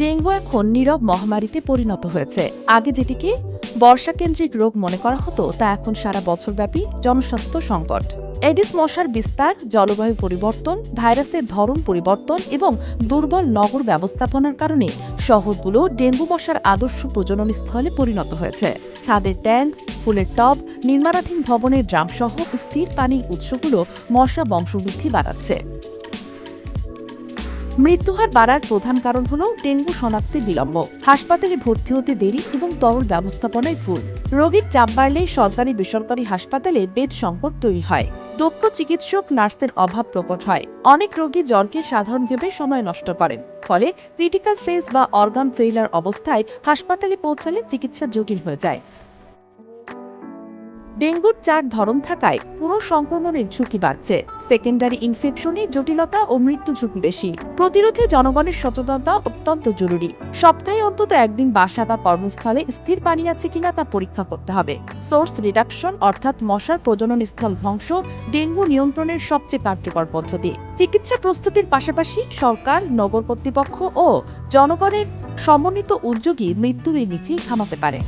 Dengue এখন নীরব মহামারীতে পরিণত হয়েছে। আগে যেটিকে বর্ষাকেন্দ্রিক রোগ মনে করা হতো, তা এখন সারা বছরব্যাপী জনস্বাস্থ্য সংকট। এডিস মশার বিস্তার, জলবায়ু পরিবর্তন, ভাইরাসের ধরন পরিবর্তন এবং দুর্বল নগর ব্যবস্থাপনার কারণে শহরগুলো ডেঙ্গু মশার আদর্শ প্রজনন স্থলে পরিণত হয়েছে। ছাদের ট্যাঙ্ক, ফুলের টব, নির্মাণাধীন ভবনের ড্রাম সহ স্থির পানির উৎসগুলো মশা বংশবৃদ্ধি বাড়াচ্ছে। মৃত্যুহার বাড়ার প্রধান কারণ হল ডেঙ্গু শনাক্তে বিলম্ব। হাসপাতালে ভর্তি হতে দেরি এবং তরল ব্যবস্থাপনায় ভুল। রোগীর চাপ বাড়লে সরকারি বেসরকারি হাসপাতালে বেড সংকট তৈরি হয়। দক্ষ চিকিৎসক নার্সের অভাব প্রকট হয়। অনেক রোগী জ্বরকে সাধারণ ভেবে সময় নষ্ট করেন। ফলে ক্রিটিক্যাল ফেজ বা অর্গান ফেইলার অবস্থায় হাসপাতালে পৌঁছালে চিকিৎসা জটিল হয়ে যায়। ডেঙ্গুর চার ধরন থাকায় পুরো সংক্রমণের ঝুঁকি বাড়ছে। সেকেন্ডারি ইনফেকশনে জটিলতা ও মৃত্যু ঝুঁকি বেশি। প্রতিরোধে জনগণের সচেতনতা অত্যন্ত জরুরি। সপ্তাহে অন্তত একদিন বাসা বা কর্মস্থলে স্থির পানি আছে কিনা তা পরীক্ষা করতে হবে। সোর্স রিডাকশন অর্থাৎ মশার প্রজনন স্থল ধ্বংস ডেঙ্গু নিয়ন্ত্রণের সবচেয়ে কার্যকর পদ্ধতি। চিকিৎসা প্রস্তুতির পাশাপাশি সরকার, নগর কর্তৃপক্ষ ও জনগণের সমন্বিত উদ্যোগী মৃত্যুর এই থামাতে পারে।